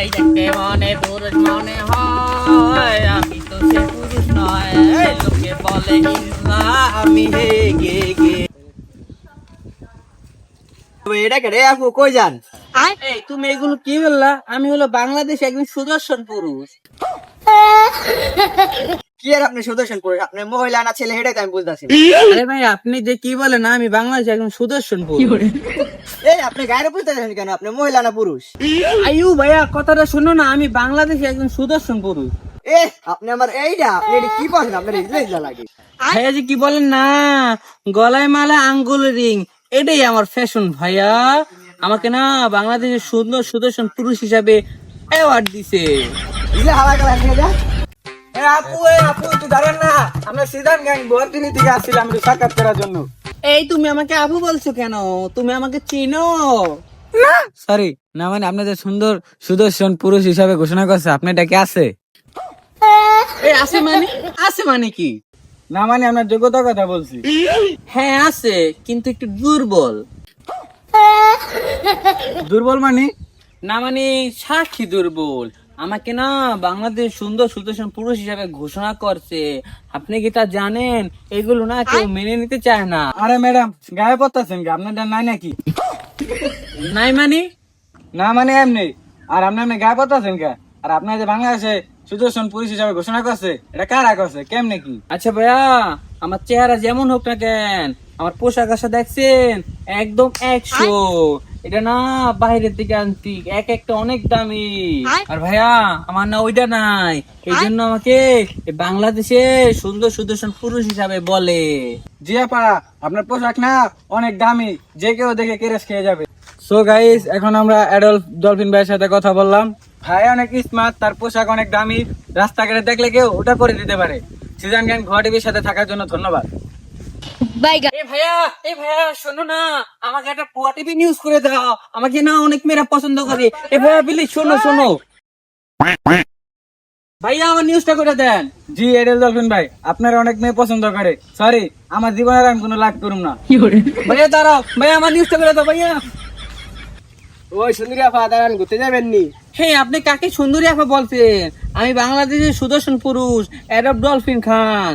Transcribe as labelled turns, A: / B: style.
A: এই দেখতে মনে পুরুষ মনে হয় আমি তো সে পুরুষ নয়। লোকে বলে আমি হে গে গে।
B: এটা কেটে আপু কই যান?
A: এই তুমি এগুলো কি বললা? আমি হলো বাংলাদেশ একজন সুদর্শন পুরুষ।
B: কি আর আপনি সুদর্শন করে আপনি মহিলা না ছেলে হেটাই তো আমি বুঝতেছি
A: আরে ভাই আপনি যে কি বলেন আমি বাংলাদেশ একজন সুদর্শন পুরুষ
B: এই আপনি গায়ের বুঝতেছেন কেন? আপনি মহিলা না পুরুষ?
A: আয়ু ভাইয়া কথাটা শোনো না আমি বাংলাদেশে একজন সুদর্শন পুরুষ
B: এ আপনি আমার এইটা আপনি এটা কি পছন্দ আপনার লাগে।
A: ভাইয়া যে কি বলেন না গলায় মালা আঙ্গুল রিং এটাই আমার ফ্যাশন ভাইয়া। আমাকে না বাংলাদেশের সুন্দর সুদর্শন পুরুষ হিসাবে অ্যাওয়ার্ড দিছে।
B: গেল নিয়ে যা আপু আপু তুই দাঁড়ান না। আমরা সিদ্ধান্ত গ্যাং বর্তিনি থেকে আসছিলাম সাক্ষাৎ করার জন্য।
A: এই তুমি আমাকে আবু বলছো কেন? তুমি আমাকে চিনো।
C: সরি না মানে আপনাদের সুন্দর সুদর্শন পুরুষ হিসাবে ঘোষণা করছে। আপনি এটা কি আছে?
A: এই আছে মানে? আছে মানে কি?
C: না মানে আপনার যোগ্যতার কথা বলছি।
A: হ্যাঁ আছে কিন্তু একটু দুর্বল।
C: দুর্বল মানে?
A: না মানে সাক্ষী দুর্বল। আমাকে না বাংলাদেশ সুন্দর সুদর্শন পুরুষ হিসাবে ঘোষণা করছে। আপনি কি তা জানেন? এগুলো না কেউ মেনে নিতে চায় না।
C: আরে ম্যাডাম গায়ে পড়তেছেন কি? আপনার নাই নাকি?
A: নাই মানে?
C: না মানে এমনি। আর আপনি এমনি গায়ে পড়তেছেন কে? আর আপনার যে বাংলাদেশে সুদর্শন পুরুষ হিসাবে ঘোষণা করছে এটা কারা করছে? কেমনে কি?
A: আচ্ছা ভাইয়া আমার চেহারা যেমন হোক না কেন আমার পোশাক আশা দেখছেন? একদম একশো। এটা না বাইরের দিকে আনছি এক একটা অনেক দামি। আর ভাইয়া আমার না ওইটা নাই। এই জন্য আমাকে বাংলাদেশে সুন্দর সুদর্শন পুরুষ হিসাবে বলে।
C: জি আপা আপনার পোশাক না অনেক দামি। যে কেউ দেখে কেরেস খেয়ে যাবে। সো গাইস এখন আমরা অ্যাডলফ ডলফিন ভাইয়ের সাথে কথা বললাম। ভাই অনেক স্মার্ট তার পোশাক অনেক দামি। রাস্তাঘাটে দেখলে কেউ ওটা করে দিতে পারে। সিজন গ্যাং ঘর টিভির সাথে থাকার জন্য ধন্যবাদ।
A: এ ভাইয়া এ ভাইয়া শোনো না আমাকে একটা পোয়া টিভি নিউজ করে দাও। আমাকে না অনেক মেয়েরা পছন্দ করে। এ ভাইয়া প্লিজ শোনো শোনো। ভাইয়া আমার নিউজটা করে দেন।
C: জি এডেল ডলফিন ভাই আপনারা অনেক মেয়ে পছন্দ করে। সরি আমার জীবনের আমি কোনো লাভ করুম না।
A: ভাইয়া দাঁড়াও। ভাইয়া আমার নিউজটা করে দাও ভাইয়া।
B: ওই সুন্দরী আপা দাঁড়ান ঘুরতে যাবেন নি
A: হে আপনি কাকে সুন্দরী আপা বলছেন? আমি বাংলাদেশের সুদর্শন পুরুষ অ্যাডব ডলফিন খান।